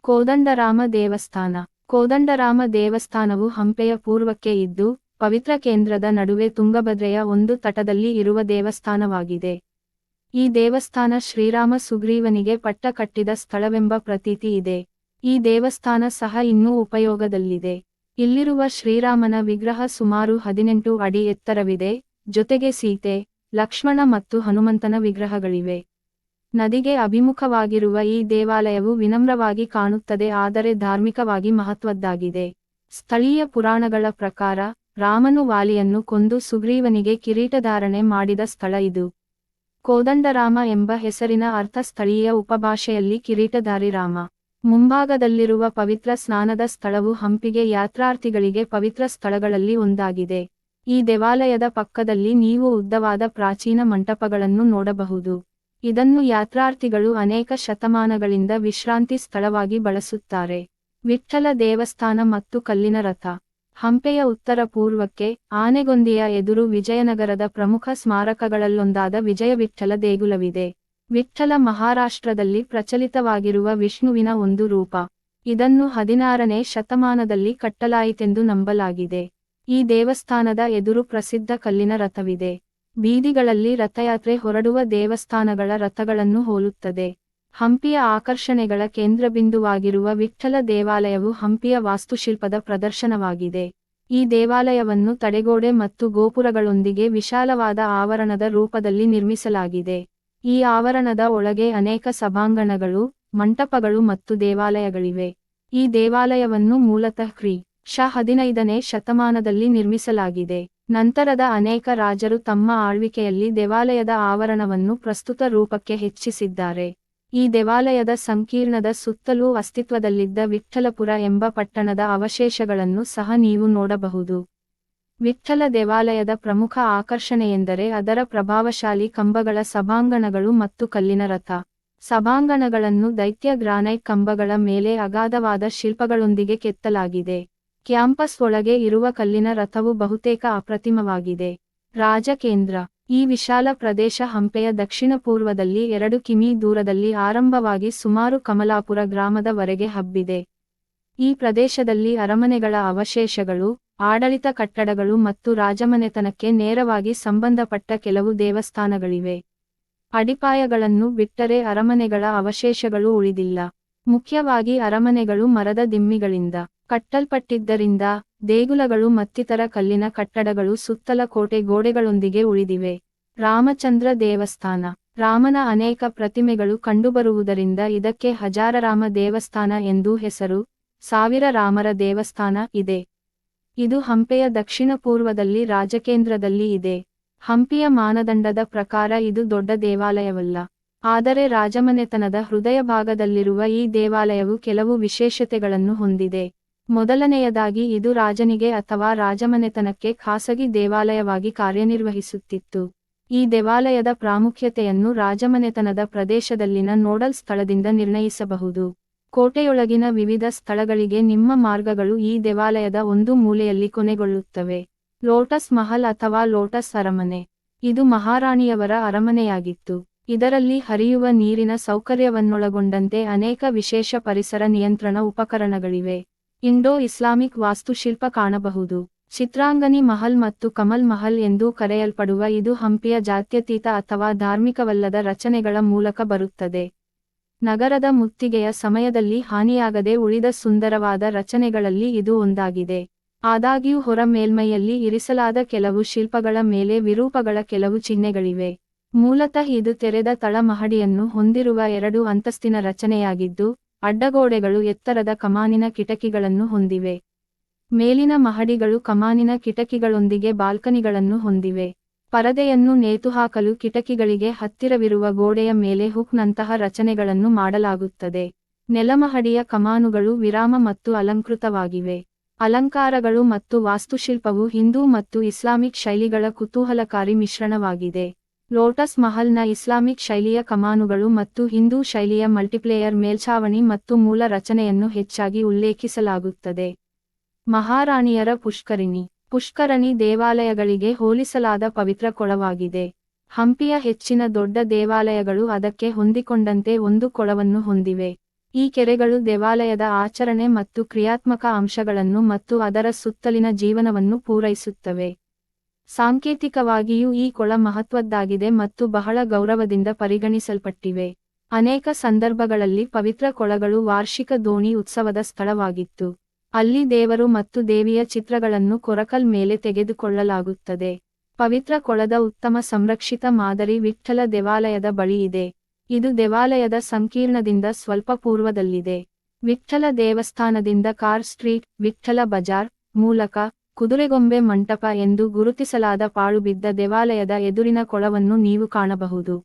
Speaker 1: ಕೋದಂಡರಾಮ ದೇವಸ್ಥಾನ. ಕೋದಂಡರಾಮ ದೇವಸ್ಥಾನವು ಹಂಪೆಯ ಪೂರ್ವಕ್ಕೆ ಇದ್ದು, ಪವಿತ್ರ ಕೇಂದ್ರದ ನಡುವೆ ತುಂಗಭದ್ರೆಯ ಒಂದು ತಟದಲ್ಲಿ ಇರುವ ದೇವಸ್ಥಾನವಾಗಿದೆ. ಈ ದೇವಸ್ಥಾನ ಶ್ರೀರಾಮ ಸುಗ್ರೀವನಿಗೆ ಪಟ್ಟ ಕಟ್ಟಿದ ಸ್ಥಳವೆಂಬ ಪ್ರತೀತಿ ಇದೆ. ಈ ದೇವಸ್ಥಾನ ಸಹ ಇನ್ನೂ ಉಪಯೋಗದಲ್ಲಿದೆ. ಇಲ್ಲಿರುವ ಶ್ರೀರಾಮನ ವಿಗ್ರಹ ಸುಮಾರು ಹದಿನೆಂಟು ಅಡಿ ಎತ್ತರವಿದೆ. ಜೊತೆಗೆ ಸೀತೆ, ಲಕ್ಷ್ಮಣ ಮತ್ತು ಹನುಮಂತನ ವಿಗ್ರಹಗಳಿವೆ. ನದಿಗೆ ಅಭಿಮುಖವಾಗಿರುವ ಈ ದೇವಾಲಯವು ವಿನಮ್ರವಾಗಿ ಕಾಣುತ್ತದೆ, ಆದರೆ ಧಾರ್ಮಿಕವಾಗಿ ಮಹತ್ವದ್ದಾಗಿದೆ. ಸ್ಥಳೀಯ ಪುರಾಣಗಳ ಪ್ರಕಾರ, ರಾಮನು ವಾಲಿಯನ್ನು ಕೊಂದು ಸುಗ್ರೀವನಿಗೆ ಕಿರೀಟಧಾರಣೆ ಮಾಡಿದ ಸ್ಥಳ ಇದು. ಕೋದಂಡರಾಮ ಎಂಬ ಹೆಸರಿನ ಅರ್ಥ ಸ್ಥಳೀಯ ಉಪಭಾಷೆಯಲ್ಲಿ ಕಿರೀಟಧಾರಿ ರಾಮ. ಮುಂಭಾಗದಲ್ಲಿರುವ ಪವಿತ್ರ ಸ್ನಾನದ ಸ್ಥಳವು ಹಂಪಿಗೆ ಯಾತ್ರಾರ್ಥಿಗಳಿಗೆ ಪವಿತ್ರ ಸ್ಥಳಗಳಲ್ಲಿ ಒಂದಾಗಿದೆ. ಈ ದೇವಾಲಯದ ಪಕ್ಕದಲ್ಲಿ ನೀವು ಉದ್ದವಾದ ಪ್ರಾಚೀನ ಮಂಟಪಗಳನ್ನು ನೋಡಬಹುದು. ಇದನ್ನು ಯಾತ್ರಾರ್ಥಿಗಳು ಅನೇಕ ಶತಮಾನಗಳಿಂದ ವಿಶ್ರಾಂತಿ ಸ್ಥಳವಾಗಿ ಬಳಸುತ್ತಾರೆ. ವಿಠ್ಠಲ ದೇವಸ್ಥಾನ ಮತ್ತು ಕಲ್ಲಿನ ರಥ. ಹಂಪೆಯ ಉತ್ತರ ಪೂರ್ವಕ್ಕೆ ಆನೆಗೊಂದಿಯ ಎದುರು ವಿಜಯನಗರದ ಪ್ರಮುಖ ಸ್ಮಾರಕಗಳಲ್ಲೊಂದಾದ ವಿಜಯವಿಠಲ ದೇಗುಲವಿದೆ. ವಿಠಲ ಮಹಾರಾಷ್ಟ್ರದಲ್ಲಿ ಪ್ರಚಲಿತವಾಗಿರುವ ವಿಷ್ಣುವಿನ ಒಂದು ರೂಪ. ಇದನ್ನು ಹದಿನಾರನೇ ಶತಮಾನದಲ್ಲಿ ಕಟ್ಟಲಾಯಿತೆಂದು ನಂಬಲಾಗಿದೆ. ಈ ದೇವಸ್ಥಾನದ ಎದುರು ಪ್ರಸಿದ್ಧ ಕಲ್ಲಿನ ರಥವಿದೆ. ಬೀದಿಗಳಲ್ಲಿ ರಥಯಾತ್ರೆ ಹೊರಡುವ ದೇವಸ್ಥಾನಗಳ ರಥಗಳನ್ನು ಹೋಲುತ್ತದೆ. ಹಂಪಿಯ ಆಕರ್ಷಣೆಗಳ ಕೇಂದ್ರಬಿಂದುವಾಗಿರುವ ವಿಠ್ಠಲ ದೇವಾಲಯವು ಹಂಪಿಯ ವಾಸ್ತುಶಿಲ್ಪದ ಪ್ರದರ್ಶನವಾಗಿದೆ. ಈ ದೇವಾಲಯವನ್ನು ತಡೆಗೋಡೆ ಮತ್ತು ಗೋಪುರಗಳೊಂದಿಗೆ ವಿಶಾಲವಾದ ಆವರಣದ ರೂಪದಲ್ಲಿ ನಿರ್ಮಿಸಲಾಗಿದೆ. ಈ ಆವರಣದ ಒಳಗೆ ಅನೇಕ ಸಭಾಂಗಣಗಳು, ಮಂಟಪಗಳು ಮತ್ತು ದೇವಾಲಯಗಳಿವೆ. ಈ ದೇವಾಲಯವನ್ನು ಮೂಲತಃ ಕ್ರಿ. ಶ ಹದಿನೈದನೇ ಶತಮಾನದಲ್ಲಿ ನಿರ್ಮಿಸಲಾಗಿದೆ. ನಂತರದ ಅನೇಕ ರಾಜರು ತಮ್ಮ ಆಳ್ವಿಕೆಯಲ್ಲಿ ದೇವಾಲಯದ ಆವರಣವನ್ನು ಪ್ರಸ್ತುತ ರೂಪಕ್ಕೆ ಹೆಚ್ಚಿಸಿದ್ದಾರೆ. ಈ ದೇವಾಲಯದ ಸಂಕೀರ್ಣದ ಸುತ್ತಲೂ ಅಸ್ತಿತ್ವದಲ್ಲಿದ್ದ ವಿಠ್ಠಲಪುರ ಎಂಬ ಪಟ್ಟಣದ ಅವಶೇಷಗಳನ್ನು ಸಹ ನೀವು ನೋಡಬಹುದು. ವಿಠ್ಠಲ ದೇವಾಲಯದ ಪ್ರಮುಖ ಆಕರ್ಷಣೆಯೆಂದರೆ ಅದರ ಪ್ರಭಾವಶಾಲಿ ಕಂಬಗಳ ಸಭಾಂಗಣಗಳು ಮತ್ತು ಕಲ್ಲಿನ ರಥ. ಸಭಾಂಗಣಗಳನ್ನು ದೈತ್ಯ ಗ್ರಾನೈಟ್ ಕಂಬಗಳ ಮೇಲೆ ಅಗಾಧವಾದ ಶಿಲ್ಪಗಳೊಂದಿಗೆ ಕೆತ್ತಲಾಗಿದೆ. ಕ್ಯಾಂಪಸ್ ಒಳಗೆ ಇರುವ ಕಲ್ಲಿನ ರಥವು ಬಹುತೇಕ ಅಪ್ರತಿಮವಾಗಿದೆ. ರಾಜಕೇಂದ್ರ ಈ ವಿಶಾಲ ಪ್ರದೇಶ ಹಂಪೆಯ ದಕ್ಷಿಣ ಪೂರ್ವದಲ್ಲಿ ಎರಡು ಕಿಮಿ ದೂರದಲ್ಲಿ ಆರಂಭವಾಗಿ ಸುಮಾರು ಕಮಲಾಪುರ ಗ್ರಾಮದವರೆಗೆ ಹಬ್ಬಿದೆ. ಈ ಪ್ರದೇಶದಲ್ಲಿ ಅರಮನೆಗಳ ಅವಶೇಷಗಳು, ಆಡಳಿತ ಕಟ್ಟಡಗಳು ಮತ್ತು ರಾಜಮನೆತನಕ್ಕೆ ನೇರವಾಗಿ ಸಂಬಂಧಪಟ್ಟ ಕೆಲವು ದೇವಸ್ಥಾನಗಳಿವೆ. ಅಡಿಪಾಯಗಳನ್ನು ಬಿಟ್ಟರೆ ಅರಮನೆಗಳ ಅವಶೇಷಗಳು ಉಳಿದಿಲ್ಲ. ಮುಖ್ಯವಾಗಿ ಅರಮನೆಗಳು ಮರದ ದಿಮ್ಮಿಗಳಿಂದ. ಕಟ್ಟಲ್ಪಟ್ಟಿದ್ದರಿಂದ ದೇಗುಲಗಳು ಮತ್ತಿತರ ಕಲ್ಲಿನ ಕಟ್ಟಡಗಳು ಸುತ್ತಲ ಕೋಟೆ ಗೋಡೆಗಳೊಂದಿಗೆ ಉಳಿದಿವೆ. ರಾಮಚಂದ್ರ ದೇವಸ್ಥಾನ. ರಾಮನ ಅನೇಕ ಪ್ರತಿಮೆಗಳು ಕಂಡುಬರುವುದರಿಂದ ಇದಕ್ಕೆ ಹಜಾರರಾಮ ದೇವಸ್ಥಾನ ಎಂದೂ ಹೆಸರು, ಸಾವಿರ ರಾಮರ ದೇವಸ್ಥಾನ ಇದೆ. ಇದು ಹಂಪೆಯ ದಕ್ಷಿಣ ಪೂರ್ವದಲ್ಲಿ ರಾಜಕೇಂದ್ರದಲ್ಲಿ ಇದೆ. ಹಂಪಿಯ ಮಾನದಂಡದ ಪ್ರಕಾರ ಇದು ದೊಡ್ಡ ದೇವಾಲಯವಲ್ಲ. ಆದರೆ ರಾಜಮನೆತನದ ಹೃದಯ ಭಾಗದಲ್ಲಿರುವ ಈ ದೇವಾಲಯವು ಕೆಲವು ವಿಶೇಷತೆಗಳನ್ನು ಹೊಂದಿದೆ. ಮೊದಲನೆಯದಾಗಿ ಇದು ರಾಜನಿಗೆ ಅಥವಾ ರಾಜಮನೆತನಕ್ಕೆ ಖಾಸಗಿ ದೇವಾಲಯವಾಗಿ ಕಾರ್ಯನಿರ್ವಹಿಸುತ್ತಿತ್ತು. ಈ ದೇವಾಲಯದ ಪ್ರಾಮುಖ್ಯತೆಯನ್ನು ರಾಜಮನೆತನದ ಪ್ರದೇಶದಲ್ಲಿನ ನೋಡಲ್ ಸ್ಥಳದಿಂದ ನಿರ್ಣಯಿಸಬಹುದು. ಕೋಟೆಯೊಳಗಿನ ವಿವಿಧ ಸ್ಥಳಗಳಿಗೆ ನಿಮ್ಮ ಮಾರ್ಗಗಳು ಈ ದೇವಾಲಯದ ಒಂದು ಮೂಲೆಯಲ್ಲಿ ಕೊನೆಗೊಳ್ಳುತ್ತವೆ. ಲೋಟಸ್ ಮಹಲ್ ಅಥವಾ ಲೋಟಸ್ ಅರಮನೆ. ಇದು ಮಹಾರಾಣಿಯವರ ಅರಮನೆಯಾಗಿತ್ತು. ಇದರಲ್ಲಿ ಹರಿಯುವ ನೀರಿನ ಸೌಕರ್ಯವನ್ನೊಳಗೊಂಡಂತೆ ಅನೇಕ ವಿಶೇಷ ಪರಿಸರ ನಿಯಂತ್ರಣ ಉಪಕರಣಗಳಿವೆ. ಇಂಡೋ ಇಸ್ಲಾಮಿಕ್ ವಾಸ್ತುಶಿಲ್ಪ ಕಾಣಬಹುದು. ಚಿತ್ರಾಂಗನಿ ಮಹಲ್ ಮತ್ತು ಕಮಲ್ ಮಹಲ್ ಎಂದು ಕರೆಯಲ್ಪಡುವ ಇದು ಹಂಪಿಯ ಜಾತ್ಯತೀತ ಅಥವಾ ಧಾರ್ಮಿಕವಲ್ಲದ ರಚನೆಗಳ ಮೂಲಕ ಬರುತ್ತದೆ. ನಗರದ ಮುತ್ತಿಗೆಯ ಸಮಯದಲ್ಲಿ ಹಾನಿಯಾಗದೆ ಉಳಿದ ಸುಂದರವಾದ ರಚನೆಗಳಲ್ಲಿ ಇದು ಒಂದಾಗಿದೆ. ಆದಾಗ್ಯೂ ಹೊರ ಮೇಲ್ಮೈಯಲ್ಲಿ ಇರಿಸಲಾದ ಕೆಲವು ಶಿಲ್ಪಗಳ ಮೇಲೆ ವಿರೂಪಗಳ ಕೆಲವು ಚಿಹ್ನೆಗಳಿವೆ. ಮೂಲತಃ ಇದು ತೆರೆದ ತಳಮಹಡಿಯನ್ನು ಹೊಂದಿರುವ ಎರಡು ಅಂತಸ್ತಿನ ರಚನೆಯಾಗಿದ್ದು ಅಡ್ಡಗೋಡೆಗಳು ಎತ್ತರದ ಕಮಾನಿನ ಕಿಟಕಿಗಳನ್ನು ಹೊಂದಿವೆ. ಮೇಲಿನ ಮಹಡಿಗಳು ಕಮಾನಿನ ಕಿಟಕಿಗಳೊಂದಿಗೆ ಬಾಲ್ಕನಿಗಳನ್ನು ಹೊಂದಿವೆ. ಪರದೆಯನ್ನು ನೇತುಹಾಕಲು ಕಿಟಕಿಗಳಿಗೆ ಹತ್ತಿರವಿರುವ ಗೋಡೆಯ ಮೇಲೆ ಹುಕ್ನಂತಹ ರಚನೆಗಳನ್ನು ಮಾಡಲಾಗುತ್ತದೆ. ನೆಲಮಹಡಿಯ ಕಮಾನುಗಳು ವಿರಾಮ ಮತ್ತು ಅಲಂಕೃತವಾಗಿವೆ. ಅಲಂಕಾರಗಳು ಮತ್ತು ವಾಸ್ತುಶಿಲ್ಪವು ಹಿಂದೂ ಮತ್ತು ಇಸ್ಲಾಮಿಕ್ ಶೈಲಿಗಳ ಕುತೂಹಲಕಾರಿ ಮಿಶ್ರಣವಾಗಿದೆ. ಲೋಟಸ್ ಮಹಲ್ನ ಇಸ್ಲಾಮಿಕ್ ಶೈಲಿಯ ಕಮಾನುಗಳು ಮತ್ತು ಹಿಂದೂ ಶೈಲಿಯ ಮಲ್ಟಿಪ್ಲೇಯರ್ ಮೇಲ್ಛಾವಣಿ ಮತ್ತು ಮೂಲ ರಚನೆಯನ್ನು ಹೆಚ್ಚಾಗಿ ಉಲ್ಲೇಖಿಸಲಾಗುತ್ತದೆ. ಮಹಾರಾಣಿಯರ ಪುಷ್ಕರಿಣಿ. ಪುಷ್ಕರಣಿ ದೇವಾಲಯಗಳಿಗೆ ಹೋಲಿಸಲಾದ ಪವಿತ್ರ ಕೊಳವಾಗಿದೆ. ಹಂಪಿಯ ಹೆಚ್ಚಿನ ದೊಡ್ಡ ದೇವಾಲಯಗಳು ಅದಕ್ಕೆ ಹೊಂದಿಕೊಂಡಂತೆ ಒಂದು ಕೊಳವನ್ನು ಹೊಂದಿವೆ. ಈ ಕೆರೆಗಳು ದೇವಾಲಯದ ಆಚರಣೆ ಮತ್ತು ಕ್ರಿಯಾತ್ಮಕ ಅಂಶಗಳನ್ನು ಮತ್ತು ಅದರ ಸುತ್ತಲಿನ ಜೀವನವನ್ನು ಪೂರೈಸುತ್ತವೆ. ಸಾಂಕೇತಿಕವಾಗಿಯೂ ಈ ಕೊಳ ಮಹತ್ವದ್ದಾಗಿದೆ ಮತ್ತು ಬಹಳ ಗೌರವದಿಂದ ಪರಿಗಣಿಸಲ್ಪಟ್ಟಿವೆ. ಅನೇಕ ಸಂದರ್ಭಗಳಲ್ಲಿ ಪವಿತ್ರ ಕೊಳಗಳು ವಾರ್ಷಿಕ ದೋಣಿ ಉತ್ಸವದ ಸ್ಥಳವಾಗಿತ್ತು. ಅಲ್ಲಿ ದೇವರು ಮತ್ತು ದೇವಿಯ ಚಿತ್ರಗಳನ್ನು ಕೊರಕಲ್ ಮೇಲೆ ತೆಗೆದುಕೊಳ್ಳಲಾಗುತ್ತದೆ. ಪವಿತ್ರ ಕೊಳದ ಉತ್ತಮ ಸಂರಕ್ಷಿತ ಮಾದರಿ ವಿಠ್ಠಲ ದೇವಾಲಯದ ಬಳಿ ಇದೆ. ಇದು ದೇವಾಲಯದ ಸಂಕೀರ್ಣದಿಂದ ಸ್ವಲ್ಪ ಪೂರ್ವದಲ್ಲಿದೆ. ವಿಠ್ಠಲ ದೇವಸ್ಥಾನದಿಂದ ಕಾರ್ ಸ್ಟ್ರೀಟ್, ವಿಠ್ಠಲ ಬಜಾರ್ ಮೂಲಕ ಕುದುರೆಗೊಂಬೆ ಮಂಟಪ ಎಂದು ಗುರುತಿಸಲಾದ ಪಾಳುಬಿದ್ದ ದೇವಾಲಯದ ಎದುರಿನ ಕೊಳವನ್ನು ನೀವು ಕಾಣಬಹುದು.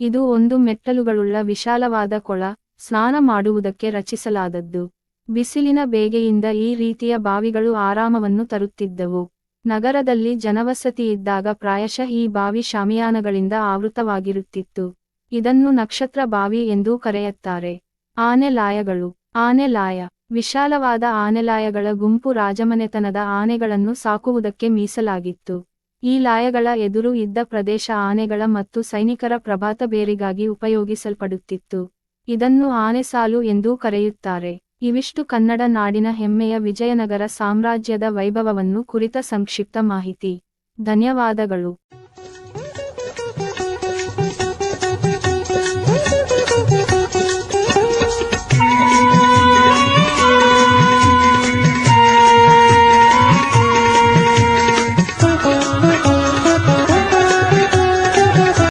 Speaker 1: ಇದು ಒಂದು ಮೆಟ್ಟಲುಗಳುಳ್ಳ ವಿಶಾಲವಾದ ಕೊಳ, ಸ್ನಾನ ಮಾಡುವುದಕ್ಕೆ ರಚಿಸಲಾದದ್ದು. ಬಿಸಿಲಿನ ಬೇಗೆಯಿಂದ ಈ ರೀತಿಯ ಬಾವಿಗಳು ಆರಾಮವನ್ನು ತರುತ್ತಿದ್ದವು. ನಗರದಲ್ಲಿ ಜನವಸತಿ ಇದ್ದಾಗ ಪ್ರಾಯಶಃ ಈ ಬಾವಿ ಶಾಮಿಯಾನಗಳಿಂದ ಆವೃತವಾಗಿರುತ್ತಿತ್ತು. ಇದನ್ನು ನಕ್ಷತ್ರ ಬಾವಿ ಎಂದೂ ಕರೆಯುತ್ತಾರೆ. ಆನೆ ಲಾಯಗಳು ಆನೆ ಆನೆಲಾಯ. ವಿಶಾಲವಾದ ಆನೆಲಾಯಗಳ ಗುಂಪು ರಾಜಮನೆತನದ ಆನೆಗಳನ್ನು ಸಾಕುವುದಕ್ಕೆ ಮೀಸಲಾಗಿತ್ತು. ಈ ಲಾಯಗಳ ಎದುರು ಇದ್ದ ಪ್ರದೇಶ ಆನೆಗಳ ಮತ್ತು ಸೈನಿಕರ ಪ್ರಭಾತ ಬೇರಿಗಾಗಿ ಉಪಯೋಗಿಸಲ್ಪಡುತ್ತಿತ್ತು. ಇದನ್ನು ಆನೆಸಾಲು ಎಂದೂ ಕರೆಯುತ್ತಾರೆ. ಇವಿಷ್ಟು ಕನ್ನಡ ನಾಡಿನ ಹೆಮ್ಮೆಯ ವಿಜಯನಗರ ಸಾಮ್ರಾಜ್ಯದ ವೈಭವವನ್ನು ಕುರಿತ ಸಂಕ್ಷಿಪ್ತ ಮಾಹಿತಿ. ಧನ್ಯವಾದಗಳು.